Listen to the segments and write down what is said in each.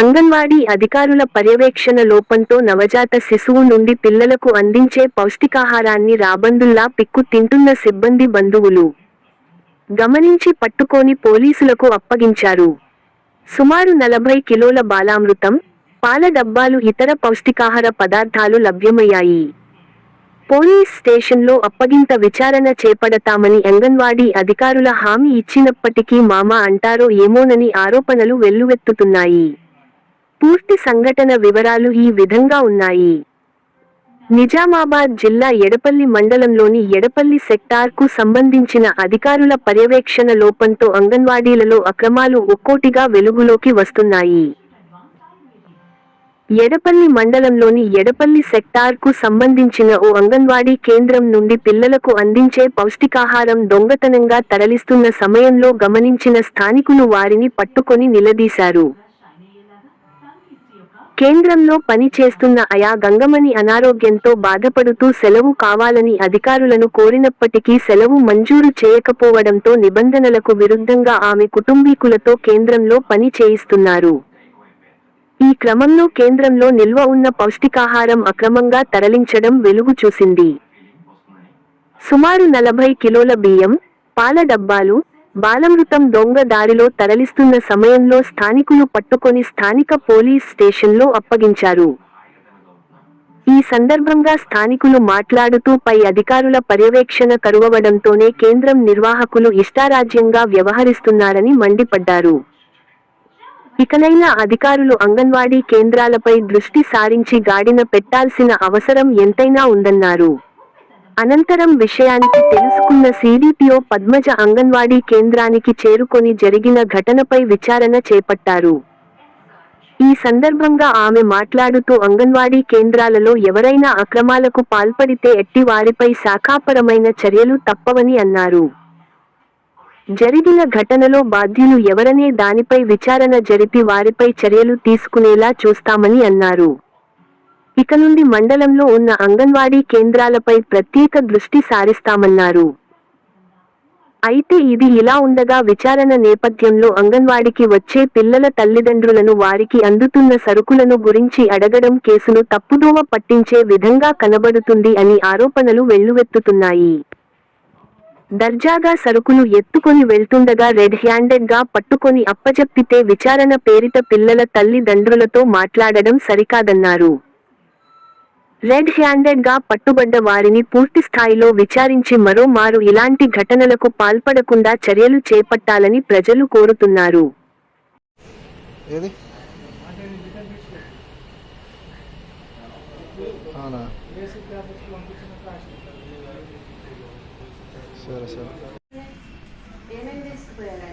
అంగన్వాడీ అధికారుల పర్యవేక్షణ లోపంతో నవజాత శిశువు నుండి పిల్లలకు అందించే పౌష్టికాహారాన్ని రాబందుల్లా పిక్కు తింటున్న సిబ్బంది బంధువులు. గమనించి పట్టుకొని పోలీసులకు అప్పగించారు. సుమారు నలభై కిలోల బాలామృతం పాల డబ్బాలు ఇతర పౌష్టికాహార పదార్థాలు లభ్యమయ్యాయి. పోలీస్ స్టేషన్లో అప్పగింత విచారణ చేపడతామని అంగన్వాడీ అధికారుల హామీ ఇచ్చినప్పటికీ మామ అంటారో ఏమోనని ఆరోపణలు వెల్లువెత్తుతున్నాయి. పూర్తి సంఘటన వివరాలు ఈ విధంగా ఉన్నాయి. నిజామాబాద్ జిల్లా ఎడపల్లి మండలంలోని ఎడపల్లి సెక్టార్కు సంబంధించిన అధికారుల పర్యవేక్షణ లోపంతో అంగన్వాడీలలో అక్రమాలు ఒక్కోటిగా వెలుగులోకి వస్తున్నాయి. ఎడపల్లి మండలంలోని ఎడపల్లి సెక్టార్కు సంబంధించిన ఓ అంగన్వాడీ కేంద్రం నుండి పిల్లలకు అందించే పౌష్టికాహారం దొంగతనంగా తరలిస్తున్న సమయంలో గమనించిన స్థానికులు వారిని పట్టుకొని నిలదీశారు. కేంద్రంలో పని చేస్తున్న అయా గంగమణి అనారోగ్యంతో బాధపడుతూ సెలవు కావాలని అధికారులను కోరినప్పటికీ సెలవు మంజూరు చేయకపోవడంతో నిబంధనలకు విరుద్ధంగా ఆమె కుటుంబీకులతో కేంద్రంలో పని చేయిస్తున్నారు. ఈ క్రమంలో కేంద్రంలో నిల్వ ఉన్న పౌష్టికాహారం అక్రమంగా తరలించడం వెలుగు చూసింది. సుమారు నలభై కిలోల బియ్యం పాల డబ్బాలు బాలమృతం దొంగ దారిలో తరలిస్తున్న సమయంలో స్థానికులు పట్టుకొని స్థానిక పోలీస్ స్టేషన్లో అప్పగించారు. ఈ సందర్భంగా స్థానికులు మాట్లాడుతూ పై అధికారుల పర్యవేక్షణ కరువవడంతోనే కేంద్రం నిర్వాహకులు ఇష్టారాజ్యంగా వ్యవహరిస్తున్నారని మండిపడ్డారు. ఇకనైనా అధికారులు అంగన్వాడీ కేంద్రాలపై దృష్టి సారించి గాడిన పెట్టాల్సిన అవసరం ఎంతైనా ఉందన్నారు. అనంతరం విషయానికి తెలుసుకు ఉన్న సీడీపీఓ పద్మజ అంగన్వాడీ కేంద్రానికి చేరుకొని జరిగిన ఘటనపై విచారణ చేపట్టారు. ఈ సందర్భంగా ఆమె మాట్లాడుతూ అంగన్వాడీ కేంద్రాలలో ఎవరైనా అక్రమాలకు పాల్పడితే ఎట్టి వారిపై శాఖాపరమైన చర్యలు తప్పవని అన్నారు. జరిగిన ఘటనలో బాధ్యులు ఎవరనే దానిపై విచారణ జరిపి వారిపై చర్యలు తీసుకునేలా చూస్తామని అన్నారు. ఇక నుండి మండలంలో ఉన్న అంగన్వాడీ కేంద్రాలపై ప్రత్యేక దృష్టి సారిస్తామన్నారు. అయితే ఇది ఇలా ఉండగా విచారణ నేపథ్యంలో అంగన్వాడికి వచ్చే పిల్లల తల్లిదండ్రులను వారికి అందుతున్న సరుకులను గురించి అడగడం కేసును తప్పుదోవ పట్టించే విధంగా కనబడుతుంది అని ఆరోపణలు వెల్లువెత్తుతున్నాయి. దర్జాగా సరుకులు ఎత్తుకొని వెళ్తుండగా రెడ్ హ్యాండెడ్గా పట్టుకొని అప్పజెప్పితే విచారణ పేరిట పిల్లల తల్లిదండ్రులతో మాట్లాడడం సరికాదన్నారు. రెడ్ హ్యాండెడ్గా పట్టుబడ్డ వారిని పూర్తి స్థాయిలో విచారించి మరోమారు ఇలాంటి ఘటనలకు పాల్పడకుండా చర్యలు చేపట్టాలని ప్రజలు కోరుతున్నారు. సరే సరే. ఏమేమి తీసుకుపోయారు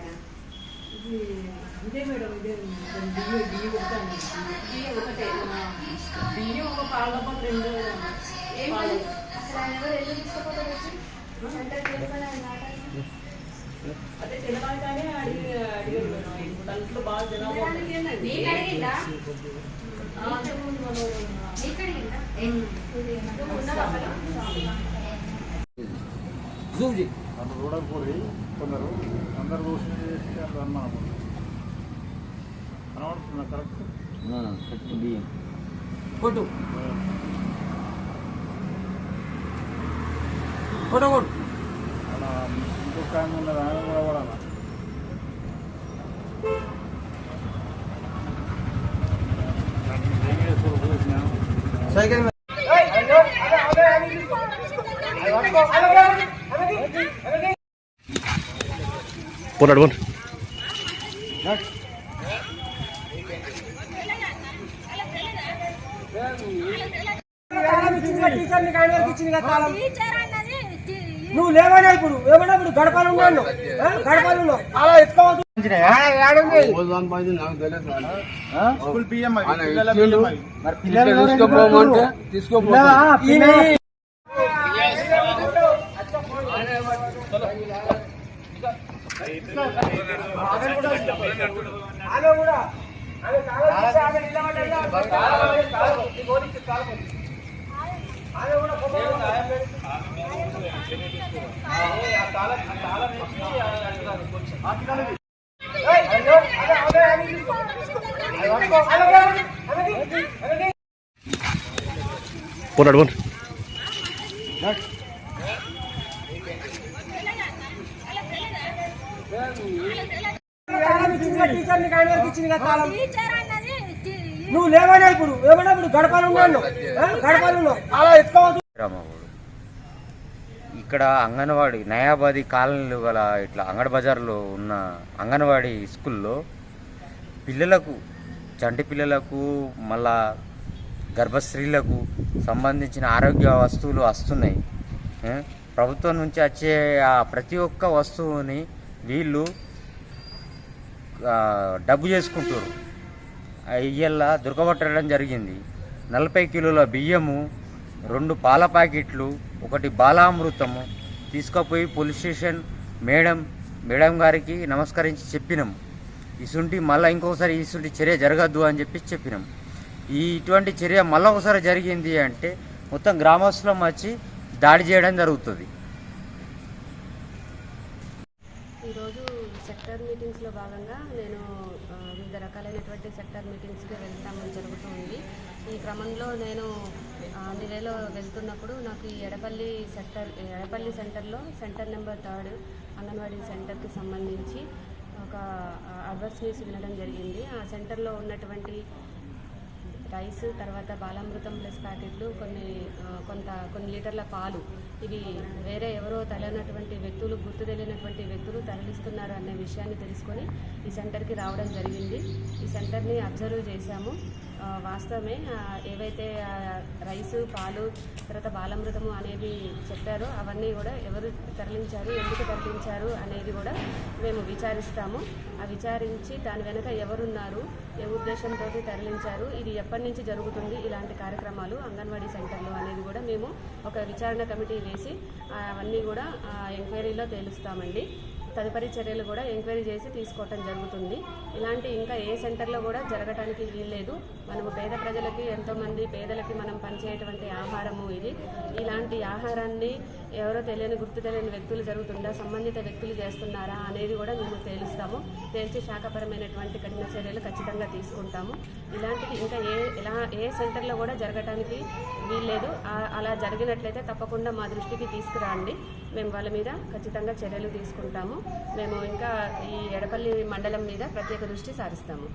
ఇదే మేడం ఇదే ఒకటే. బియ్యం ఒక పాల డబ్బా రెండు అడిగి అడిగారు దాంట్లో బాగా జనాభా? నన్ను చూడకపోయి కొందరు అందరు చూసి చేసి అన్నాను కనబడుతుందా? కరెక్ట్? కట్టు బియ్యం. కొట్టు కొట్టు కొట్టు అలా ఇంకొక ఆయన నువ్వు లేవనా ఇప్పుడు ఏమన్నా ఇప్పుడు గడపాలు ఉన్నాను గడపాలు ఉన్నావు అలా ఎత్తుకోవద్దు తీసుకోపోమంటే పోరాడు పోండి టీచర్ నీకు ఆయన కదా టీచర్ నువ్వు లేవనే ఇప్పుడు. ఏమన్నా ఇప్పుడు గడపాలు ఉన్నాను గడపాలు అలా ఎత్తుకోవద్దు. ఇక్కడ అంగన్వాడీ నయాబాది కాలనీలు గల ఇట్లా అంగడి బజార్లో ఉన్న అంగన్వాడీ స్కూల్లో పిల్లలకు చంటి పిల్లలకు మళ్ళా గర్భస్త్రీలకు సంబంధించిన ఆరోగ్య వస్తువులు వస్తున్నాయి. ప్రభుత్వం నుంచి వచ్చే ఆ ప్రతి ఒక్క వస్తువుని వీళ్ళు డబ్బు చేసుకుంటారు ఇయ్యల్ల దొరకబట్టడం జరిగింది. నలభై కిలోల బియ్యము రెండు పాల ప్యాకెట్లు ఒకటి బాలామృతము తీసుకుపోయి పోలీస్ స్టేషన్ మేడం మేడం గారికి నమస్కరించి చెప్పినాం. ఇసుంటి మళ్ళీ ఇంకొకసారి ఇసుంటి చర్య జరగద్దు అని చెప్పి చెప్పినాం. ఈ ఇటువంటి చర్య మళ్ళీ ఒకసారి జరిగింది అంటే మొత్తం గ్రామస్తులం వచ్చి దాడి చేయడం జరుగుతుంది. ఈరోజు సెక్టర్ మీటింగ్స్లో భాగంగా నేను వివిధ రకాలైనటువంటి సెక్టర్ మీటింగ్స్కి వెళ్తామని జరుగుతుంది. ఈ క్రమంలో నేను ఆ, వెళ్తున్నప్పుడు నాకు ఈ ఎడపల్లి సెక్టర్ ఎడపల్లి సెంటర్లో సెంటర్ నెంబర్ థర్డ్ అంగన్వాడీ సెంటర్కి సంబంధించి ఒక అడ్వర్స్ న్యూస్ వినడం జరిగింది. ఆ సెంటర్లో ఉన్నటువంటి రైస్ తర్వాత బాలామృతం ప్లస్ ప్యాకెట్లు కొన్ని కొంత కొన్ని లీటర్ల పాలు. ఇవి వేరే ఎవరో తెలియనటువంటి వ్యక్తులు గుర్తు తెలియనటువంటి వ్యక్తులు తరలిస్తున్నారు అనే విషయాన్ని తెలుసుకొని ఈ సెంటర్కి రావడం జరిగింది. ఈ సెంటర్ని అబ్జర్వ్ చేశాము. వాస్తవమే. ఏవైతే రైసు పాలు తర్వాత బాలమృతము అనేవి చెప్పారో అవన్నీ కూడా ఎవరు తరలించారు ఎందుకు తరలించారు అనేది కూడా మేము విచారిస్తాము. ఆ విచారించి దాని వెనుక ఎవరున్నారు ఏ ఉద్దేశంతో తరలించారు ఇది ఎప్పటి నుంచి జరుగుతుంది ఇలాంటి కార్యక్రమాలు అంగన్వాడీ సెంటర్లు అనేది కూడా మేము ఒక విచారణ కమిటీ వేసి అవన్నీ కూడా ఎంక్వైరీలో తేలుస్తామండి. తదుపరి చర్యలు కూడా ఎంక్వైరీ చేసి తీసుకోవటం జరుగుతుంది. ఇలాంటి ఇంకా ఏ సెంటర్లో కూడా జరగటానికి వీల్లేదు. మనము పేద ప్రజలకి ఎంతోమంది పేదలకి మనం పనిచేయటువంటి ఆహారము ఇది. ఇలాంటి ఆహారాన్ని ఎవరో తెలియని గుర్తు తెలియని వ్యక్తులు జరుగుతుందా సంబంధిత వ్యక్తులు చేస్తున్నారా అనేది కూడా మేము తేలుస్తాము. తేల్చి శాఖపరమైనటువంటి కఠిన చర్యలు ఖచ్చితంగా తీసుకుంటాము. ఇలాంటివి ఇంకా ఏ ఇలా ఏ సెంటర్లో కూడా జరగటానికి వీల్లేదు. అలా జరిగినట్లయితే తప్పకుండా మా దృష్టికి తీసుకురండి. మేము వాళ్ళ మీద ఖచ్చితంగా చర్యలు తీసుకుంటాము. మేము ఇంకా ఈ ఎడపల్లి మండలం మీద ప్రత్యేక దృష్టి సారిస్తాము.